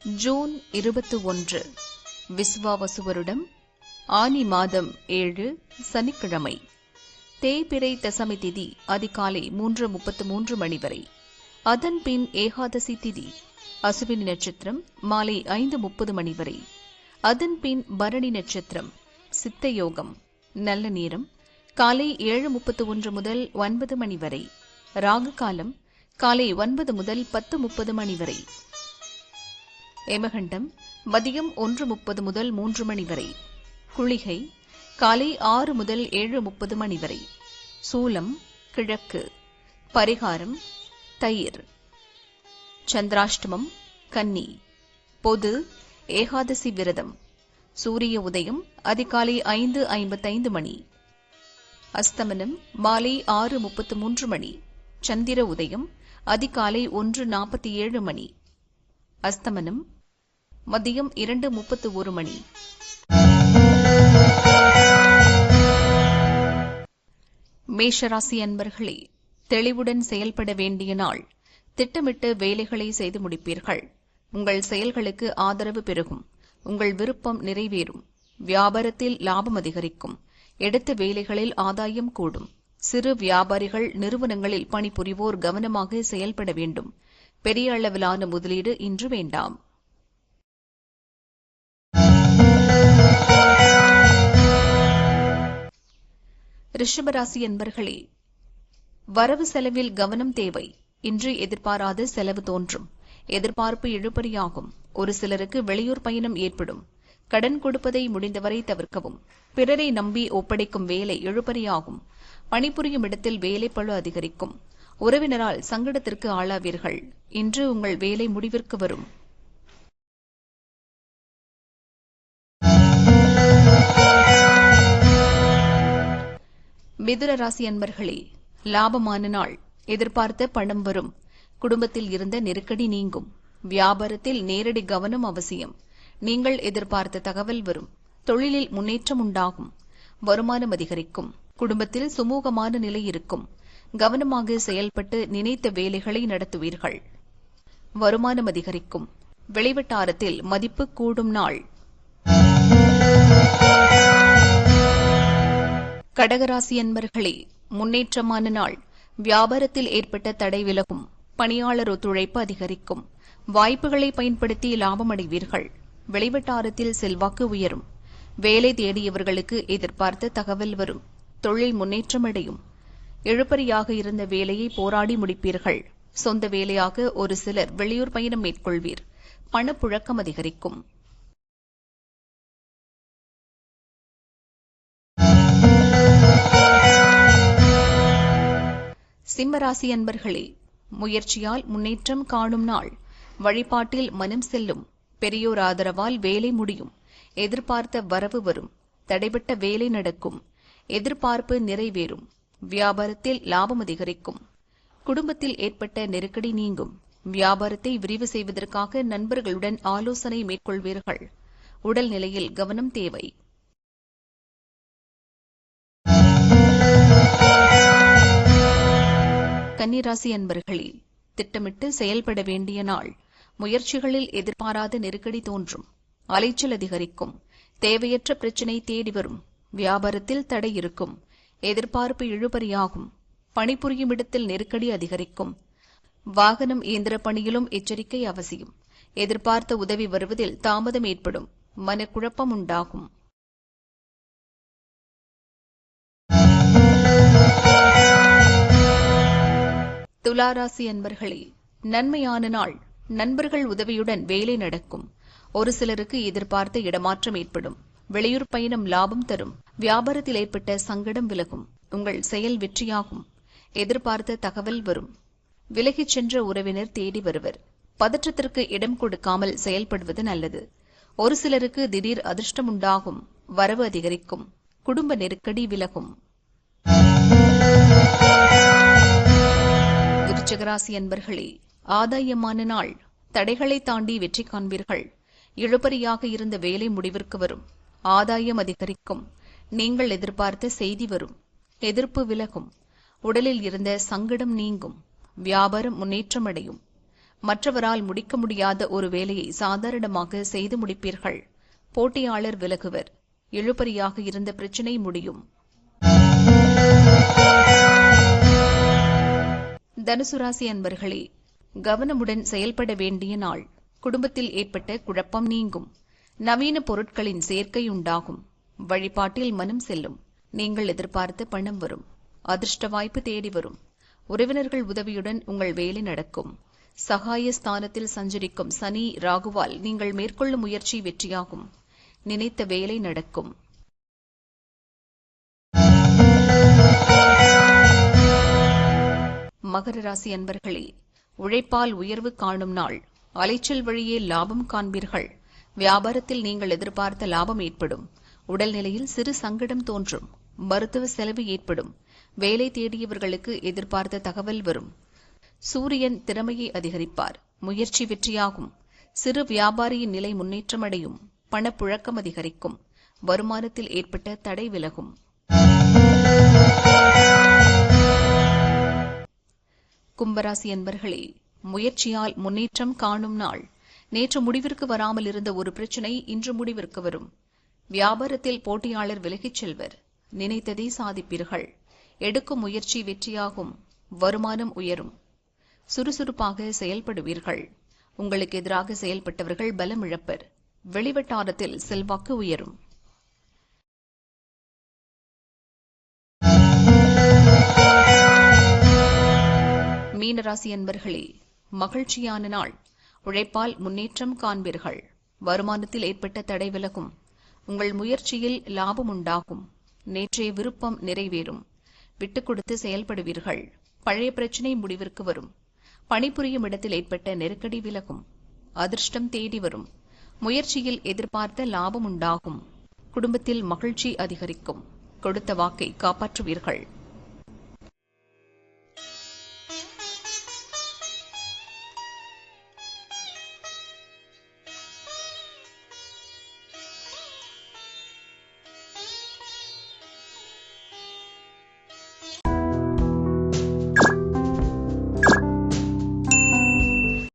June இருபத்தி ஒன்று விஸ்வாவசுவருடம் ஆனி மாதம் ஏழு சனிக்கிழமை தேய்பிரை தசமி திதி அதிகாலை மூன்று முப்பத்து மூன்று மணி வரை. அதன் பின் ஏகாதசி திதி அசுவினி நட்சத்திரம் மாலை ஐந்து முப்பது மணி வரை. அதன் பின் பரணி நட்சத்திரம் சித்த யோகம் நல்ல நேரம் காலை ஏழு முப்பத்து ஒன்று முதல் ஒன்பது மணி வரை. ராகு காலம் காலை ஒன்பது முதல் பத்து முப்பது மணி வரை. எமகண்டம் மதியம் ஒன்று முப்பது முதல் மூன்று மணி வரை. குளிகை காலை ஆறு முதல் ஏழு முப்பது மணி வரை. சூலம் கிழக்கு. பரிகாரம் தயிர். சந்திராஷ்டமம் கன்னி. பொது ஏகாதசி விரதம். சூரிய உதயம் அதிகாலை ஐந்து ஐம்பத்தைந்து மணி. அஸ்தமனம் மாலை ஆறு முப்பத்து மூன்று மணி. சந்திர உதயம் அதிகாலை ஒன்று நாற்பத்தி ஏழு மணி. அஸ்தமனம் மதியம் இரண்டு முப்பத்து ஒரு மணி. மேஷராசி அன்பர்களே தெளிவுடன் செயல்பட வேண்டிய நாள். திட்டமிட்டு வேலைகளை செய்து முடிப்பீர்கள். உங்கள் செயல்களுக்கு ஆதரவு பெருகும். உங்கள் விருப்பம் நிறைவேறும். வியாபாரத்தில் லாபம் அதிகரிக்கும். எடுத்த வேலைகளில் ஆதாயம் கூடும். சிறு வியாபாரிகள் நிறுவனங்களில் பணிபுரிவோர் கவனமாக செயல்பட வேண்டும். பெரிய அளவிலான முதலீடு இன்று வேண்டாம். ரிஷபராசி என்பர்களே வரவு செலவில் கவனம் தேவை. இன்று எதிர்பாராத செலவு தோன்றும். எதிர்பார்ப்பு இழுபறியாகும். ஒரு சிலருக்கு வெளியூர் பயணம் ஏற்படும். கடன் கொடுப்பதை முடிந்தவரை தவிர்க்கவும். பிறரை நம்பி ஒப்படைக்கும் வேலை இழுபறியாகும். பணிபுரியும் இடத்தில் வேலை பழு அதிகரிக்கும். உறவினரால் சங்கடத்திற்கு ஆளாவீர்கள். இன்று உங்கள் வேலை முடிவிற்கு வரும். மிதுன ராசி அன்பர்களே லாபமான நாள். எதிர்பார்த்த பணம் வரும். குடும்பத்தில் இருந்த நெருக்கடி நீங்கும். வியாபாரத்தில் நேரடி கவனம் அவசியம். நீங்கள் எதிர்பார்த்த தகவல் வரும். தொழிலில் முன்னேற்றம் உண்டாகும். வருமானம் அதிகரிக்கும். குடும்பத்தில் சுமூகமான நிலை இருக்கும். கவனமாக செயல்பட்டு நினைத்த வேலைகளை நடத்துவீர்கள். வருமானம் அதிகரிக்கும். வெளிவட்டாரத்தில் மதிப்பு கூடும் நாள். கடகராசி அன்பர்களே முன்னேற்றமான நாள். வியாபாரத்தில் ஏற்பட்ட தடை விலகும். பணியாளர் ஒத்துழைப்பு அதிகரிக்கும். வாய்ப்புகளை பயன்படுத்தி லாபமடைவீர்கள் வெளிவட்டாரத்தில் செல்வாக்கு உயரும். வேலை தேடியவர்களுக்கு எதிர்பார்த்த தகவல் வரும். தொழில் முன்னேற்றமடையும் இழுபறியாக இருந்த வேலையை போராடி முடிப்பீர்கள். சொந்த வேலையாக ஒரு சிலர் வெளியூர் பயணம் மேற்கொள்வீர். பணப்புழக்கம் அதிகரிக்கும். சிம்மராசி அன்பர்களே முயற்சியால் முன்னேற்றம் காணும் நாள். வழிபாட்டில் மனம் செல்லும். பெரியோர் ஆதரவால் வேலை முடியும். எதிர்பார்த்த வரவு வரும். தடைபட்ட வேலை நடக்கும். எதிர்பார்ப்பு நிறைவேறும். வியாபாரத்தில் லாபம் அதிகரிக்கும். குடும்பத்தில் ஏற்பட்ட நெருக்கடி நீங்கும். வியாபாரத்தை விரிவு செய்வதற்காக நண்பர்களுடன் ஆலோசனை மேற்கொள்வீர்கள். உடல் நிலையில் கவனம் தேவை. கன்னிராசி அன்பர்களே திட்டமிட்டு செயல்பட வேண்டிய நாள் முயற்சிகளில் எதிர்பாராத நெருக்கடி தோன்றும். அலைச்சல் அதிகரிக்கும். தேவையற்ற பிரச்சினை தேடி வரும். வியாபாரத்தில் தடை இருக்கும். எதிர்பார்ப்பு இழுபறியாகும். பணிபுரியும் இடத்தில் நெருக்கடி அதிகரிக்கும். வாகனம் இயந்திர பணியிலும் எச்சரிக்கை அவசியம். எதிர்பார்த்த உதவி வருவதில் தாமதம் ஏற்படும். மனக்குழப்பம் உண்டாகும். துளாராசி அன்பர்களே நன்மையான நாள். நண்பர்கள் உதவியுடன் வேலை நடக்கும். ஒரு சிலருக்கு எதிர்பார்த்த இடமாற்றம் ஏற்படும். வெளியூர் பயணம் லாபம் தரும். வியாபாரத்தில் ஏற்பட்ட சங்கடம் விலகும். உங்கள் செயல் வெற்றியாகும். எதிர்பார்த்த தகவல் வரும். விலகிச் சென்ற உறவினர் தேடி வருவர். பதற்றத்திற்கு இடம் கொடுக்காமல் செயல்படுவது நல்லது. ஒரு சிலருக்கு திடீர் அதிர்ஷ்டம் உண்டாகும். வரவு அதிகரிக்கும். குடும்ப நெருக்கடி விலகும். விருச்சகராசி அன்பர்களே ஆதாயமான நாள். தடைகளை தாண்டி வெற்றி காண்பீர்கள். இழுபறியாக இருந்த வேலை முடிவிற்கு வரும். ஆதாயம் அதிகரிக்கும். நீங்கள் எதிர்பார்த்த செய்தி வரும். எதிர்ப்பு விலகும். உடலில் இருந்த சங்கடம் நீங்கும். வியாபாரம் முன்னேற்றமடையும். மற்றவரால் முடிக்க முடியாத ஒரு வேலையை சாதாரணமாக செய்து முடிப்பீர்கள். போட்டியாளர் விலகுவர். இழுபறியாக இருந்த பிரச்சினை முடியும். தனுசு ராசி அன்பர்களே கவனமுடன் செயல்பட வேண்டிய நாள். குடும்பத்தில் ஏற்பட்ட குழப்பம் நீங்கும். நவீன பொருட்களின் சேர்க்கை உண்டாகும். வழிபாட்டில் மனம் செல்லும். நீங்கள் எதிர்பார்த்த பணம் வரும். அதிர்ஷ்ட வாய்ப்பு தேடி வரும். உறவினர்கள் உதவியுடன் உங்கள் வேலை நடக்கும். சகாய ஸ்தானத்தில் சஞ்சரிக்கும் சனி ராகுவால் நீங்கள் மேற்கொள்ளும் முயற்சி வெற்றியாகும். நினைத்த வேலை நடக்கும். மகர ராசி அன்பர்களே உழைப்பால் உயர்வு காணும் நாள். அலைச்சல் வழியே லாபம் காண்பீர்கள். வியாபாரத்தில் நீங்கள் எதிர்பார்த்த லாபம் ஏற்படும். உடல்நிலையில் சிறு சங்கடம் தோன்றும். மருத்துவ செலவு ஏற்படும். வேலை தேடியவர்களுக்கு எதிர்பார்த்த தகவல் வரும். சூரியன் திறமையை அதிகரிப்பார். முயற்சி வெற்றியாகும். சிறு வியாபாரியின் நிலை முன்னேற்றமடையும் பணப்புழக்கம் அதிகரிக்கும். வருமானத்தில் ஏற்பட்ட தடை விலகும். கும்பராசி என்பர்களே முயற்சியால் முன்னேற்றம் காணும் நாள். நேற்று முடிவிற்கு வராமல் இருந்த ஒரு பிரச்சினை இன்று முடிவிற்கு வரும். வியாபாரத்தில் போட்டியாளர் விலகிச் செல்வர். நினைத்ததை சாதிப்பீர்கள். எடுக்கும் முயற்சி வெற்றியாகும். வருமானம் உயரும். சுறுசுறுப்பாக செயல்படுவீர்கள். உங்களுக்கு எதிராக செயல்பட்டவர்கள் பலம் இழப்பர் வெளிவட்டாரத்தில் செல்வாக்கு உயரும். மீனராசி அன்பர்களே மகிழ்ச்சியான நாள். உழைப்பால் முன்னேற்றம் காண்பீர்கள். வருமானத்தில் ஏற்பட்ட தடை விலகும். உங்கள் முயற்சியில் லாபம் உண்டாகும். நேற்றைய விருப்பம் நிறைவேறும். விட்டுக் கொடுத்து செயல்படுவீர்கள். பழைய பிரச்சினை முடிவிற்கு வரும். பணிபுரியும் இடத்தில் ஏற்பட்ட நெருக்கடி விலகும். அதிர்ஷ்டம் தேடி வரும். முயற்சியில் எதிர்பார்த்த லாபம் உண்டாகும். குடும்பத்தில் மகிழ்ச்சி அதிகரிக்கும். கொடுத்த வாக்கை காப்பாற்றுவீர்கள்.